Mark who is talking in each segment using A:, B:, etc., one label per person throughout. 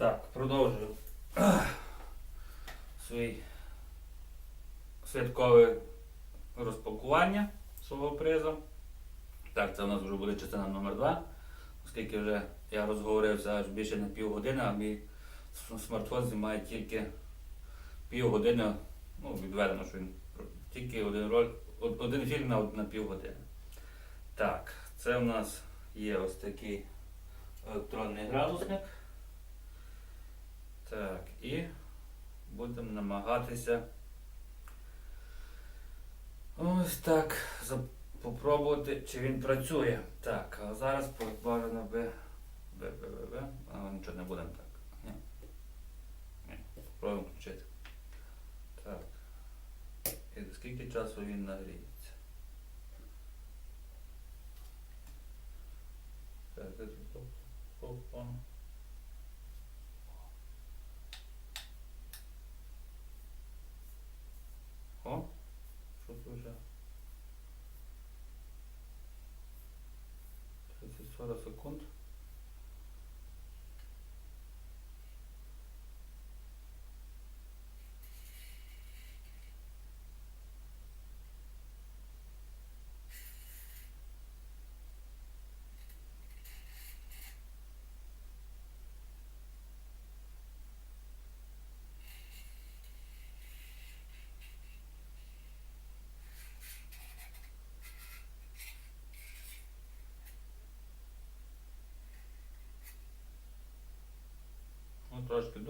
A: Так, продовжую свій святкове розпакування свого призу. Так, це у нас вже буде частина номер 2 оскільки вже я розговорився аж більше на півгодини, а мій смартфон знімає тільки півгодини, ну, відведено, що він тільки один, роль, один фільм на, на півгодини. Так, це у нас є ось такий електронний градусник. Так, і будемо намагатися ось так попробувати, чи він працює. Так, а зараз бажано би. Б, Б, Б, Б. А нічого не будемо так. Ні. Ні. Спробуємо включити. Так. І за скільки часу він нагріється? Так, тут. О, що це вже? 30-40 секунд.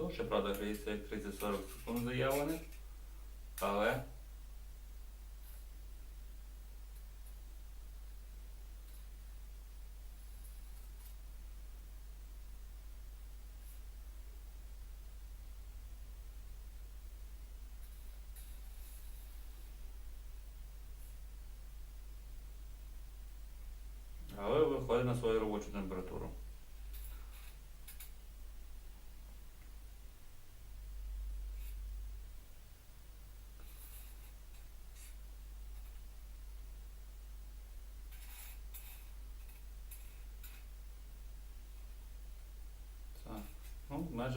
A: Ну, трошки довше, правда, грається як 30-40 секунд заявлених. Але Але виходить на свою робочу температуру. Так.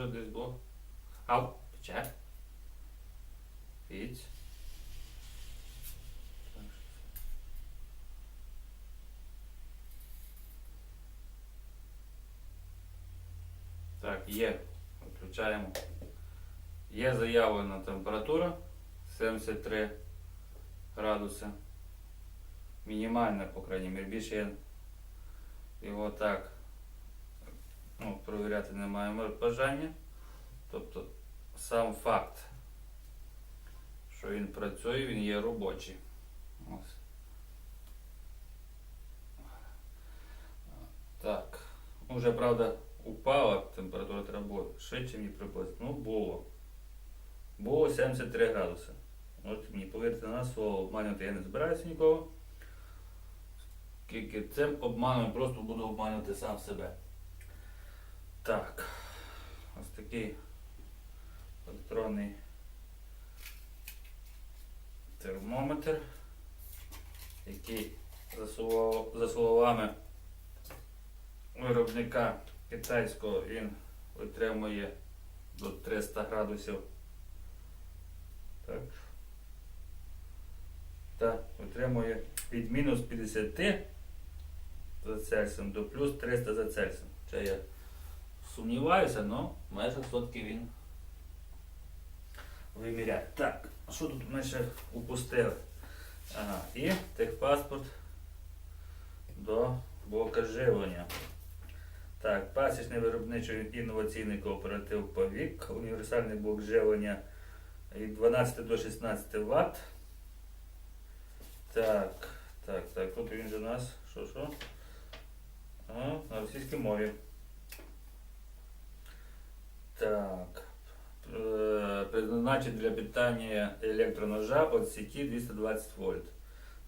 A: Майже десь було. Ау, пече. Фіць. Так. Є. Включаємо. Є заявлена температура 73 градуси. Мінімальна, по крайній мірі, більше його так ну, провіряти не маємо бажання. Тобто сам факт, що він працює, він є робочий. Ось. Так. Уже, правда, упала температура треба було швидше мені приблизно. Ну, було. Було 73 градуси. Можете мені повірити на слово, обманювати я не збираюся нікого. Тільки цим обманом просто буду обманювати сам себе. Так. Ось такий електронний термометр, який за словами виробника китайського він витримує до 300 градусів. Так. Та витримує від мінус 50 за Цельсієм до плюс 300 за Цельсієм. Це я сумніваюся, але майже сотки він виміряє. Так, що тут ми ще упустили? Ага, і техпаспорт до блока живлення. Так, пасічний виробничий інноваційний кооператив Повік, універсальний блок живлення від 12 до 16 Вт. Так, так, так, тут він же у нас, що, що? Ага, на російській мові. Так. Э, Предназначен для питания электроножа от сети 220 вольт.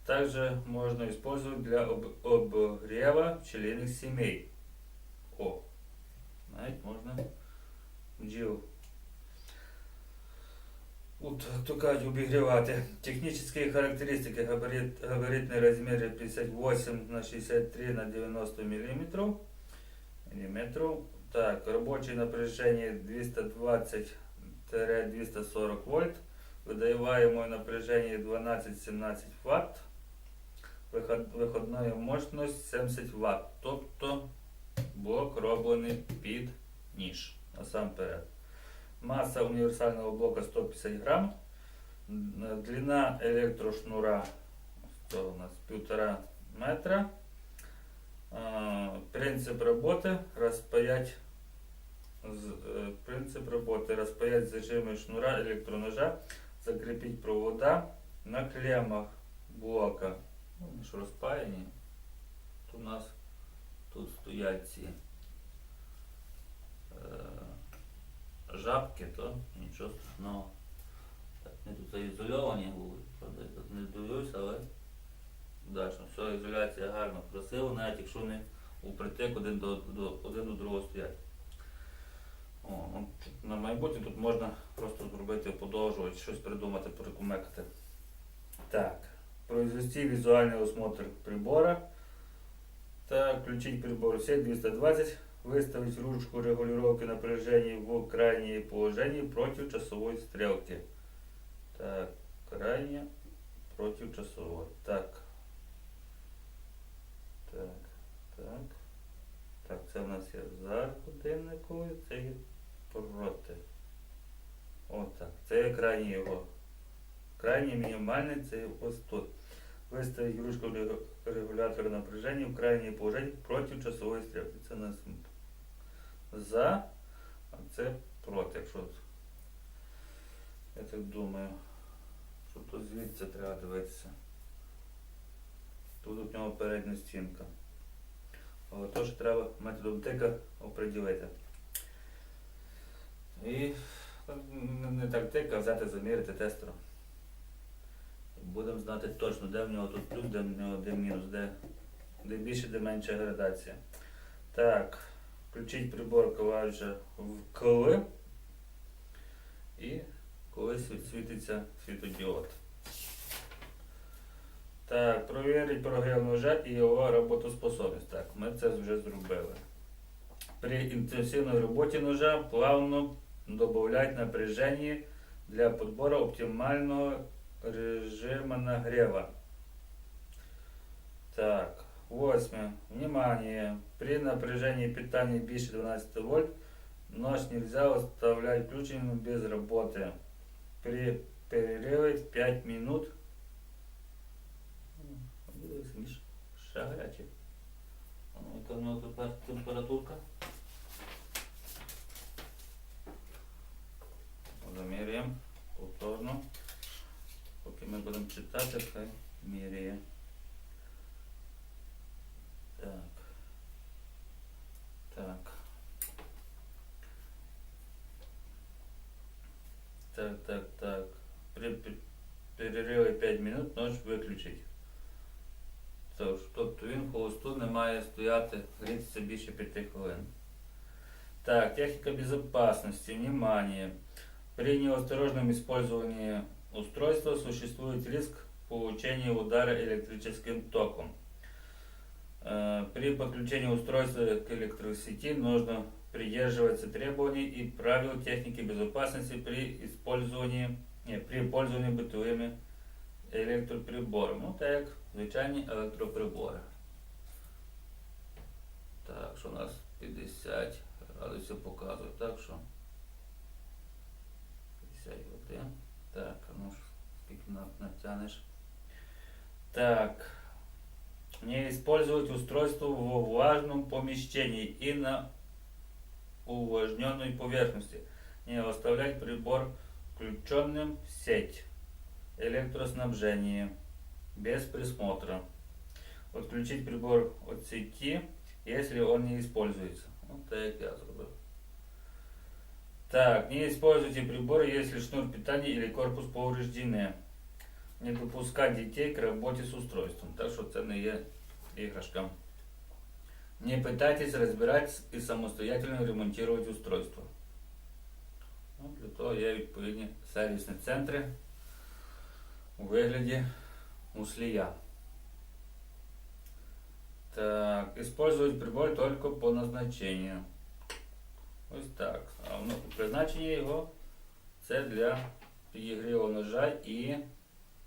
A: Также можно использовать для об- обогрева пчелиных семей. О, знаете, можно бджіл. От, то кажуть, обігрівати. Технічні характеристики габарит, габаритний розмір 58 на 63 на 90 мм. мм. Так, рабочее напряжение 220-240 вольт. Выдаваемое напряжение 12-17 Вт. Виход- Виходна мощність 70 Вт. Тобто блок роблений під ніж насамперед. Маса універсального блока 150 грам. Длина електрошнура це у нас 1,5 метра. Принцип роботи розпаять принцип роботи розпаять зажими шнура електроножа, закріпіть провода на клемах блока. Ну, вони ж розпаяні. Тут у нас тут стоять ці е, жабки, то нічого страшного. Так, тут заізольовані були, я тут не дивлюсь, але вдачно. Все, ізоляція гарно, красиво, навіть якщо вони упритик один до, до, один до другого стоять. О, ну, на майбутнє тут можна просто зробити подовжувати, щось придумати, прикумекати. Так, произвести визуальный осмотр прибора. Так, включить прибор сеть 220, выставить ручку регулировки напряжения в крайнее положение против часовой стрелки. Так, крайне против часовой. Так. Так, так. Так, це в нас є за годинниковий, це є проти. Отак. Це є крайній його. Крайній мінімальний це ось тут. Виставить ручку регу- регулятора напряжения в крайнее положение против часової стрілки. Це нас за, а це проти. Якщо я так думаю, що тут звідси треба дивитися. Тут у нього передня стінка. Але теж треба методом тика оприділити. І не- не так тика, взяти, заміряти тестером. Будемо знати точно, де в нього тут плюс, де в нього де мінус, де, де більше, де менша градація. Так, включіть прибор клавіша в коли і коли світ- світиться світодіод. Так, провірить прогрів ножа і його роботоспособність. Так, ми це вже зробили. При інтенсивній роботі ножа плавно додавати напряження для підбору оптимального режима нагрева. Так, восьмое. Внимание! При напряжении питания больше 12 вольт нож нельзя оставлять включенным без работы. При перерыве 5 минут. Ще гарячий. Ну, Яка в нього? Заміряємо повторно. Поки ми будемо читати, хай міряє. Так. Так. Так, так, так. При пе- перерыві 5 минут нож виключить. Тож, тобто він холосту не має стояти, грітися більше 5 хвилин. Так, техника безопасности, внимание. При неосторожном использовании устройства существует риск получения удара электрическим током. Э, При подключении устройства к электросети нужно придерживаться требований и правил техники безопасности при использовании, не, при пользовании бытовыми електроприборами. Ну так, як звичайні електроприбори. Так, що у нас 50 градусів показує, так що 51. Так, а ну ж, скільки на- натягнеш. Так. Не использовать устройство в влажном помещении и на увлажненной поверхности. Не оставлять прибор включенным в сеть. Электроснабжение. Без присмотра. Отключить прибор от сети, если он не используется. Вот так я зробив. Так, не используйте приборы, если шнур питания или корпус повреждены. Не допускать детей к работе с устройством. Так що це не є іграшка. Не пытайтесь разбирать и самостоятельно ремонтировать устройство. Ну, для того є відповідні сервісні центри у вигляді муслія. Так, использовать прибор только по назначению. Ось так. Воно призначення його це для підігріву ножа і,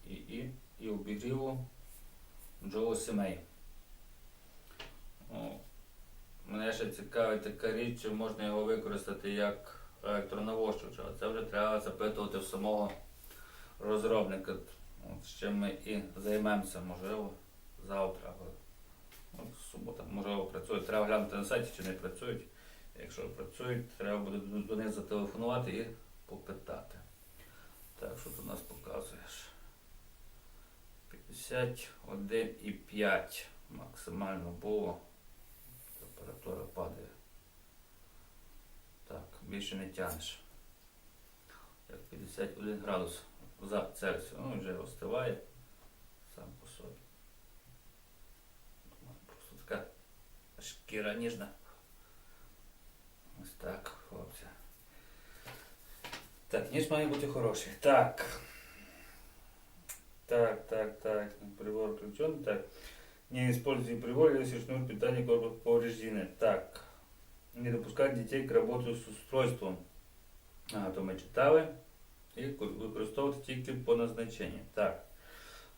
A: і, і, і обігріву бджолосімей. Мене ще цікавить така річ, чи можна його використати як електронавощувач, а це вже треба запитувати в самого розробника. От, з чим ми і займемося, можливо, завтра. От, субота, можливо, працюють. Треба глянути на сайті, чи не працюють. Якщо працюють, треба буде до- них зателефонувати і попитати. Так, що у нас показуєш? 51,5 максимально було. Температура падає. Так, більше не тянеш. Як 51 градус за Цельсію. Ну, вже остиває сам по собі. Просто така шкіра ніжна. Ось так, хлопці. Так, ніж має бути хороший. Так. Так, так, так. Прибор включен. Так. Не используйте прибор, если шнур питания корпуса повреждены. Так. Не допускать детей к работе з устройством. Ага, то ми читали. І використовувати тільки по назначенню. Так.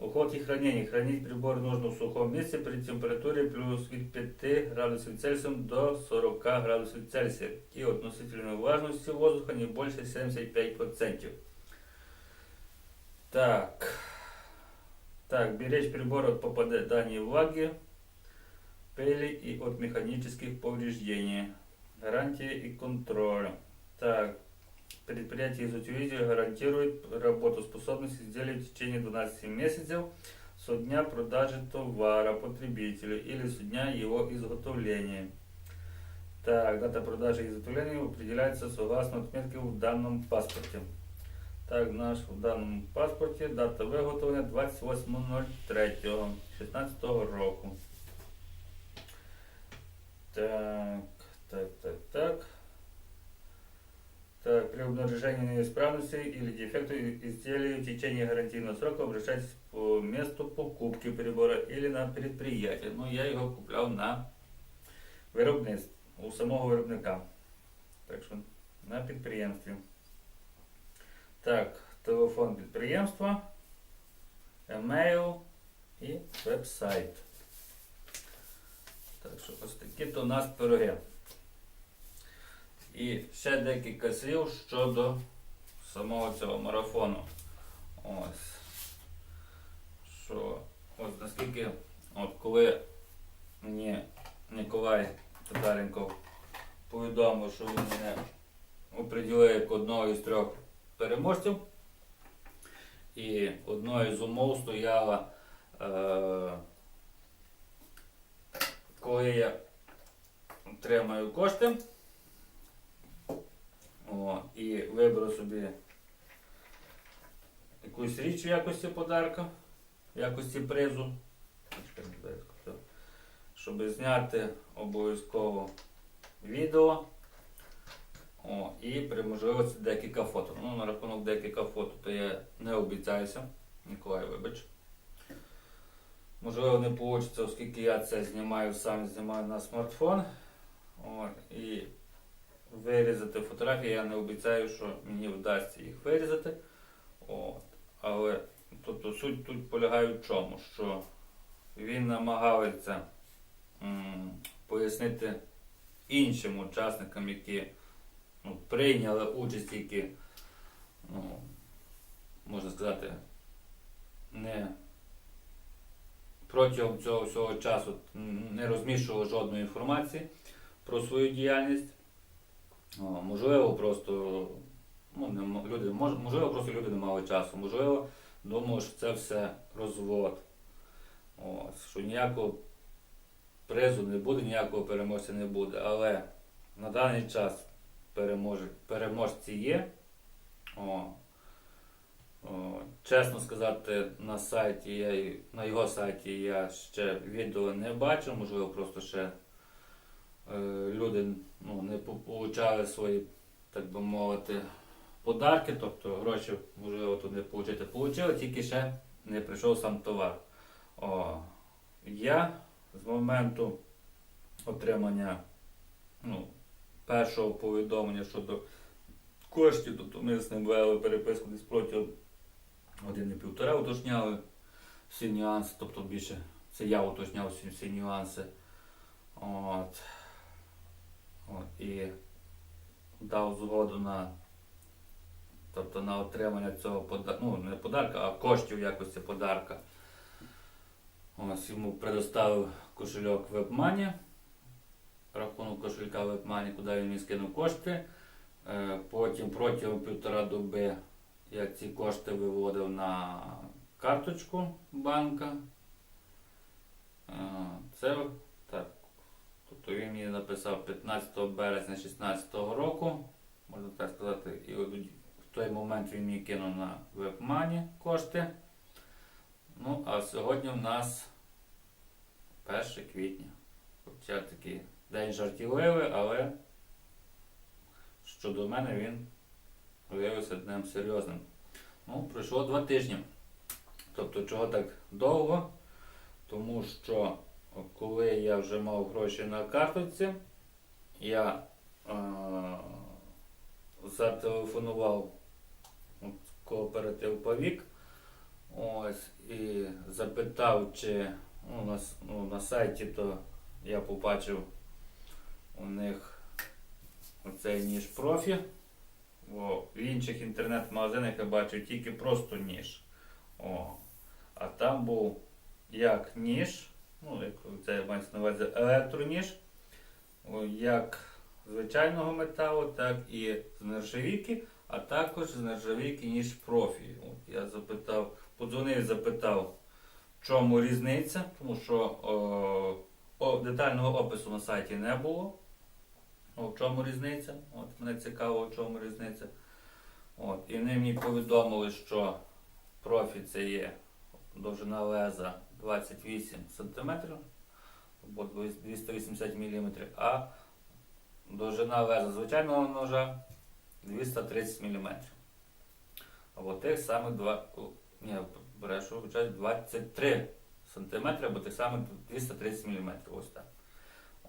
A: Уход і хранение. Хранить прибор нужно в сухом месте при температуре плюс від 5 градусів Цельсия до 40 градусів Цельсия. И относительной влажности воздуха не больше 75%. Так. Так, беречь прибор от попадания влаги, пыли и от механических повреждений. Гарантия и контроль. Так, предприятие изутилитель гарантирует работоспособность изделия в течение 12 месяцев со дня продажи товара потребителю или со дня его изготовления. Так, дата продажи изготовления определяется согласно отметке в данном паспорте. Так, наш в даному паспорті дата виготовлення 28.03.16 року. Так, так, так, так. Так, при обнаружении неисправности или дефекта изделия в течение гарантийного срока обращайтесь по месту покупки прибора или на предприятие. Ну, я його купляв на виробництво, у самого виробника. Так що на підприємстві. Так, телефон підприємства, емейл і веб-сайт. Так що ось такі то у нас пироги. І ще декілька слів щодо самого цього марафону. Ось. Що, ось наскільки, от коли мені Ніколай Татаренко повідомив, що він мене оприділив як одного із трьох переможців. І одною з умов стояла, е, коли я отримаю кошти і виберу собі якусь річ в якості подарка, в якості призу, щоб зняти обов'язково відео. О, і при можливості декілька фото. Ну, на рахунок декілька фото, то я не обіцяюся. Ніколай, вибач. Можливо, не вийде, оскільки я це знімаю, сам знімаю на смартфон. О, і вирізати фотографії я не обіцяю, що мені вдасться їх вирізати. От. Але тобто, суть тут полягає в чому, що він намагається м, пояснити іншим учасникам, які ну, прийняли участь, які, ну, можна сказати, не протягом цього всього часу не розміщували жодної інформації про свою діяльність. Можливо, просто ну, не, люди, мож, можливо, просто люди не мали часу, можливо, думали, що це все розвод. Ось, що ніякого призу не буде, ніякого переможця не буде. Але на даний час переможе, переможці є. О, чесно сказати, на сайті я, на його сайті я ще відео не бачив, можливо, просто ще е, люди получали свої, так би мовити, подарки, тобто гроші, можливо, тут не получити. Получили, тільки ще не прийшов сам товар. О, я з моменту отримання ну, першого повідомлення щодо коштів, тобто ми з ним вели переписку десь протягом години-півтора, уточняли всі нюанси, тобто більше це я уточняв всі, всі нюанси. От. І дав згоду на, тобто на отримання цього пода... ну, не подарка, а коштів якості подарка. Ось йому предоставив кошельок WebMoney, рахунок кошелька WebMoney, куди він мені скинув кошти. Е, Потім протягом півтора доби я ці кошти виводив на карточку банка. Е, Це так. Тобто він мені написав 15 березня 2016 року, можна так сказати, і в той момент він мені кинув на WebMoney кошти. Ну, а сьогодні в нас 1 квітня. Хоча такий день жартівливий, але щодо мене він виявився днем серйозним. Ну, пройшло два тижні. Тобто, чого так довго? Тому що коли я вже мав гроші на карточці, я е- зателефонував от, кооператив Павік. Ось, і запитав, чи ну, на, ну, на сайті то я побачив у них оцей ніж профі. О, в інших інтернет-магазинах я бачив тільки просто ніж. О, а там був як ніж, ну, як це мається на увазі електроніж, як звичайного металу, так і з нержавійки, а також з нержавійки ніж профі. От я запитав, подзвонив запитав, в чому різниця, тому що о, о, детального опису на сайті не було. О, в чому різниця? От мене цікаво, в чому різниця. От, і вони мені повідомили, що профі це є довжина леза 28 см або 280 мм, а довжина леза звичайного ножа 230 мм. Або тих самих два, о, ні, брешу, 23 см, або тих самих 230 мм. Ось так.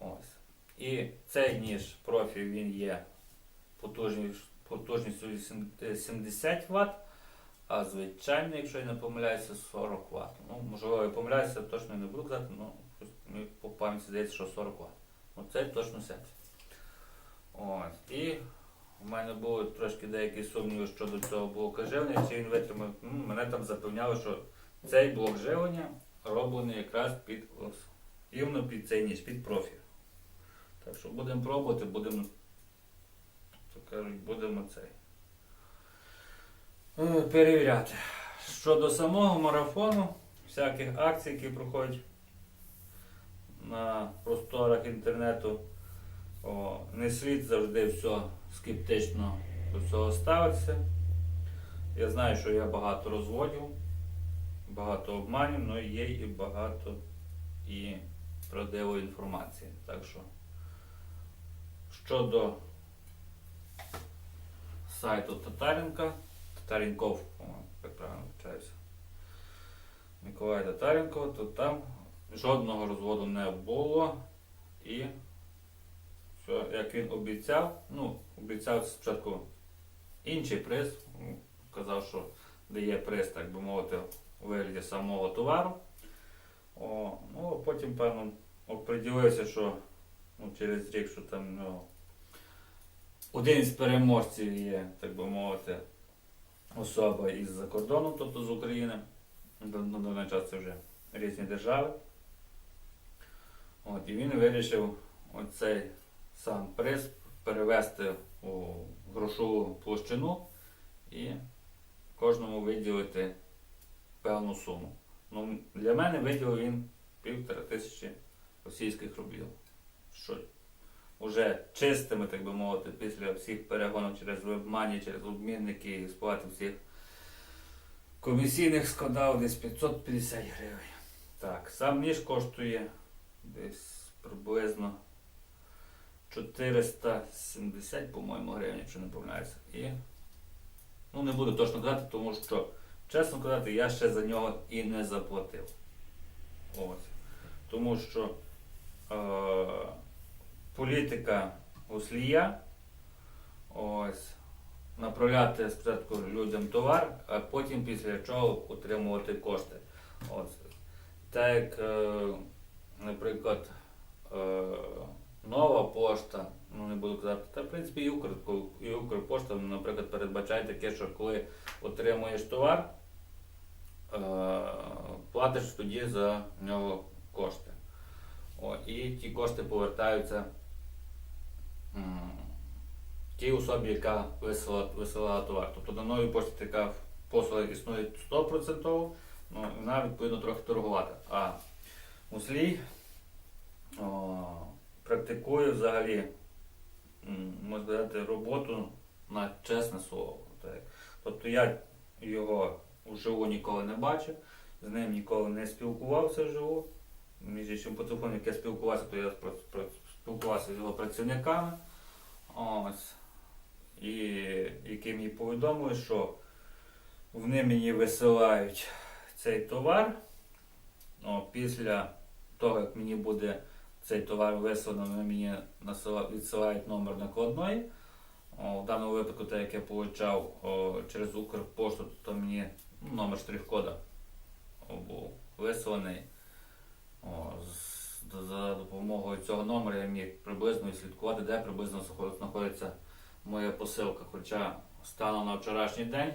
A: Ось. І цей ніж профі він є потужністю е, 70 Вт, а звичайний, якщо я не помиляюся, 40 Вт. Ну, можливо, я помиляюся, точно не буду казати, ну, щось мені по пам'яті здається, що 40 Вт. Ну, це точно 70. Ось. І у мене були трошки деякі сумніви щодо цього блока живлення, чи він витримав. Ну, мене там запевняли, що цей блок живлення роблений якраз під рівно під цей ніж, під профіль. Так що будемо пробувати, будемо, то кажуть, будемо цей. Е, Перевіряти. Щодо самого марафону, всяких акцій, які проходять на просторах інтернету, о, не слід завжди все скептично до цього ставитися. Я знаю, що я багато розводів, багато обманів, але є і багато і правдивої інформації. Так що щодо сайту Татаренка, Татаренков, по-моєму, як правильно вчаюся, Миколай Татаренко, то там жодного розводу не було. І що, як він обіцяв, ну, обіцяв спочатку інший приз, ну, казав, що дає приз, так би мовити, у вигляді самого товару. О, ну, потім, певно, оприділився, що ну, через рік, що там ну, один з переможців є, так би мовити, особа із-за кордону, тобто з України. На даний час це вже різні держави. От, і він вирішив оцей сам приз перевести у грошову площину і кожному виділити певну суму. Ну, для мене виділив він півтора тисячі російських рублів. Що вже чистими, так би мовити, після всіх перегонів через вебмані, через обмінники сплати всіх комісійних складав десь 550 гривень. Так, сам ніж коштує десь приблизно 470, по-моєму, гривень, якщо не помиляюся. І ну, не буду точно казати, тому що, чесно казати, я ще за нього і не заплатив. Ось. Тому що е, політика гуслія. Ось. Направляти спочатку людям товар, а потім після чого отримувати кошти. Ось. Так як, е, наприклад, е, нова пошта, ну не буду казати, та в принципі і, Укр, і Укрпошта, наприклад, передбачає таке, що коли отримуєш товар, е, платиш тоді за нього кошти. О, і ті кошти повертаються тій особі, яка висилала, висилала товар. Тобто на новій пошті така послуга існує 100%, ну, вона відповідно трохи торгувати. А муслій о, практикує взагалі, можна сказати, роботу на чесне слово. Так. Тобто я його вживу ніколи не бачив, з ним ніколи не спілкувався вживу. Між іншим по телефону, як я спілкувався, то я спілкувався з його працівниками. Ось. І які мені повідомили, що вони мені висилають цей товар. О, після того, як мені буде цей товар вислано, вони мені відсилають номер накладної. О, в даному випадку, так як я отримав через Укрпошту, то мені ну, номер штрих-кода був висланий. О, з- за допомогою цього номера я міг приблизно відслідкувати, де приблизно знаходиться моя посилка. Хоча станом на вчорашній день,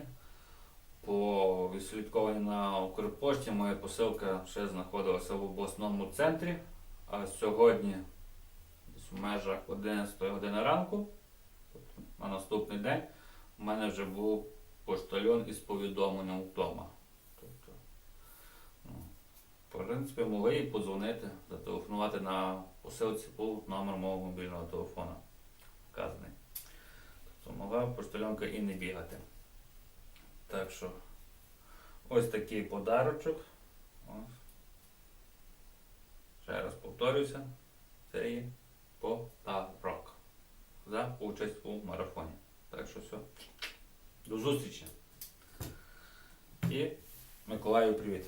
A: по відслідкованні на Укрпошті, моя посилка ще знаходилася в обласному центрі, а сьогодні в межах 11 години ранку, тобто на наступний день, у мене вже був поштальон із повідомленням вдома. В принципі, могли і подзвонити, зателефонувати на посилці був номер мого мобільного телефона вказаний. Тобто могла поштальонка і не бігати. Так що ось такий подарочок. Ось. Ще раз повторюся, це є подарок за участь у марафоні. Так що все. До зустрічі. І Миколаю привіт.